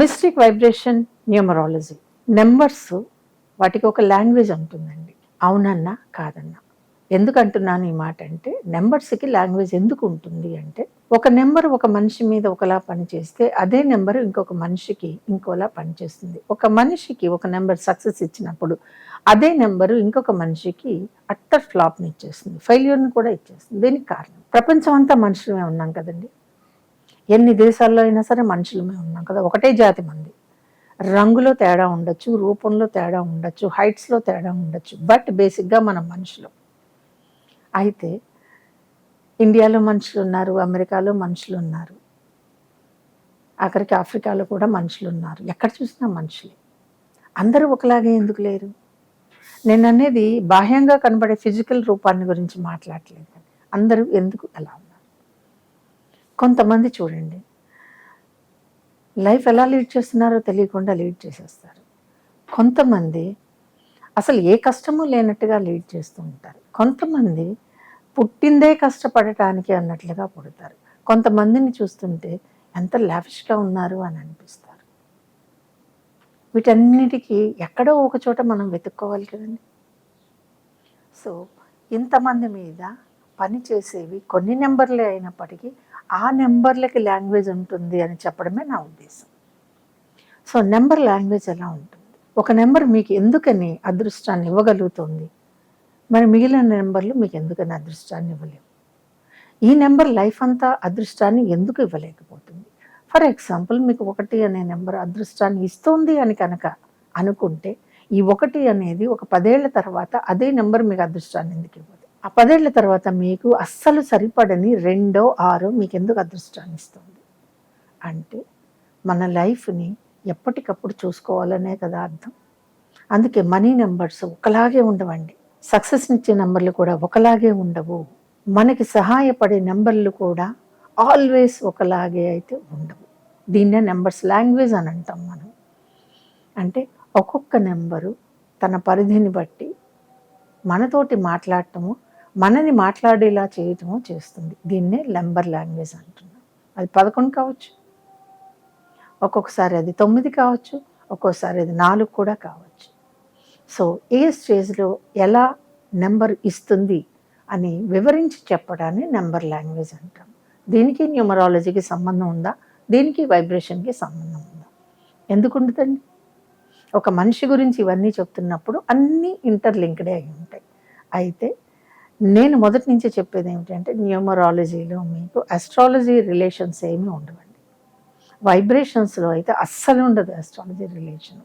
Mystic vibration numerology. Numbers వాటికి ఒక language ఉంటుందండి. అవునన్నా కాదన్నా. ఎందుకు అంటున్నాను ఈ మాట అంటే నెంబర్స్కి లాంగ్వేజ్ ఎందుకు ఉంటుంది అంటే ఒక నెంబర్ ఒక మనిషి మీద ఒకలా పనిచేస్తే అదే నెంబర్ ఇంకొక మనిషికి ఇంకోలా పనిచేస్తుంది. ఒక మనిషికి ఒక నెంబర్ సక్సెస్ ఇచ్చినప్పుడు అదే నెంబరు ఇంకొక మనిషికి అట్టర్ ఫ్లాప్ని ఇచ్చేస్తుంది. ఫెయిల్యూర్ని కూడా ఇచ్చేస్తుంది. దీనికి కారణం? ప్రపంచం అంతా మనుషులమే ఉన్నాం కదండి. ఎన్ని దేశాల్లో అయినా సరే మనుషులమే ఉన్నాం కదా. ఒకటే జాతి మంది. రంగులో తేడా ఉండొచ్చు రూపంలో తేడా ఉండొచ్చు హైట్స్లో తేడా ఉండొచ్చు బట్ బేసిక్గా మనం మనుషులు. అయితే ఇండియాలో మనుషులు ఉన్నారు అమెరికాలో మనుషులు ఉన్నారు అక్కడికి ఆఫ్రికాలో కూడా మనుషులు ఉన్నారు. ఎక్కడ చూసినా మనుషులే. అందరూ ఒకలాగే ఎందుకు లేరు? నేను అనేది బాహ్యంగా కనబడే ఫిజికల్ రూపాన్ని గురించి మాట్లాడలేదు అందరూ ఎందుకు అలా ఉన్నారు? కొంతమంది చూడండి. లైఫ్ ఎలా లీడ్ చేస్తున్నారో తెలియకుండా లీడ్ చేసేస్తారు. కొంతమంది అసలు ఏ కష్టము లేనట్టుగా లీడ్ చేస్తూ ఉంటారు. కొంతమంది పుట్టిందే కష్టపడటానికి అన్నట్లుగా పుడతారు. కొంతమందిని చూస్తుంటే ఎంత లావిష్గా ఉన్నారు అని అనిపిస్తారు. వీటన్నిటికీ ఎక్కడో ఒక చోట మనం వెతుక్కోవాలి కదండి. సో ఇంతమంది మీద పని చేసేవి కొన్ని నెంబర్లే అయినప్పటికీ ఆ నెంబర్లకి లాంగ్వేజ్ ఉంటుంది అని చెప్పడమే నా ఉద్దేశం. సో నెంబర్ లాంగ్వేజ్ ఎలా ఉంటుంది? ఒక నెంబర్ మీకు ఎందుకని అదృష్టాన్ని ఇవ్వగలుగుతుంది? మరి మిగిలిన నెంబర్లు మీకు ఎందుకని అదృష్టాన్ని ఇవ్వలేవు? ఈ నెంబర్ లైఫ్ అంతా అదృష్టాన్ని ఎందుకు ఇవ్వలేకపోతుంది? ఫర్ ఎగ్జాంపుల్ మీకు ఒకటి అనే నెంబర్ అదృష్టాన్ని ఇస్తుంది అని కనుక అనుకుంటే ఈ ఒకటి అనేది ఒక పదేళ్ళ తర్వాత అదే నెంబర్ మీకు అదృష్టాన్ని ఎందుకు ఇవ్వదు? ఆ పదేళ్ళ తర్వాత మీకు అస్సలు సరిపడని రెండో ఆరో మీకు ఎందుకు అదృష్టాన్ని ఇస్తుంది? అంటే మన లైఫ్ని ఎప్పటికప్పుడు చూసుకోవాలనే కదా అర్థం. అందుకే మనీ నెంబర్స్ ఒకలాగే ఉండవండి. సక్సెస్నిచ్చే నెంబర్లు కూడా ఒకలాగే ఉండవు. మనకి సహాయపడే నెంబర్లు కూడా ఆల్వేస్ ఒకలాగే అయితే ఉండవు. దీన్నే నెంబర్స్ లాంగ్వేజ్ అని అంటాం మనం. అంటే ఒక్కొక్క నెంబరు తన పరిధిని బట్టి మనతోటి మాట్లాడటము మనని మాట్లాడేలా చేయటము చేస్తుంది. దీన్నే నెంబర్ లాంగ్వేజ్ అంటున్నాం. అది పదకొండు కావచ్చు. ఒక్కొక్కసారి అది తొమ్మిది కావచ్చు. ఒక్కోసారి అది నాలుగు కూడా కావచ్చు. సో ఏ స్టేజ్లో ఎలా నెంబర్ ఇస్తుంది అని వివరించి చెప్పడాన్ని నెంబర్ లాంగ్వేజ్ అంటాం. దీనికి న్యూమరాలజీకి సంబంధం ఉందా? దీనికి వైబ్రేషన్కి సంబంధం ఉందా? ఎందుకు ఉంటుందండి ఒక మనిషి గురించి ఇవన్నీ చెప్తున్నప్పుడు అన్నీ ఇంటర్లింక్డే అయి ఉంటాయి. అయితే నేను మొదటి నుంచి చెప్పేది ఏమిటంటే న్యూమరాలజీలో మీకు అస్ట్రాలజీ రిలేషన్స్ ఏమీ ఉండవండి. వైబ్రేషన్స్లో అయితే అస్సలు ఉండదు astrology relation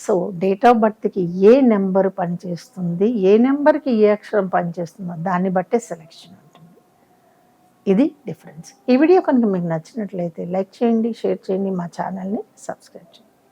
so date of బర్త్కి ఏ నెంబర్ పనిచేస్తుంది ఏ నెంబర్కి ఏ అక్షరం పనిచేస్తుందో దాన్ని బట్టే సెలెక్షన్ ఉంటుంది. ఇది డిఫరెన్స్ ఈ వీడియో కనుక మీకు నచ్చినట్లయితే లైక్ చేయండి షేర్ చేయండి మా ఛానల్ని సబ్స్క్రైబ్ చేయండి.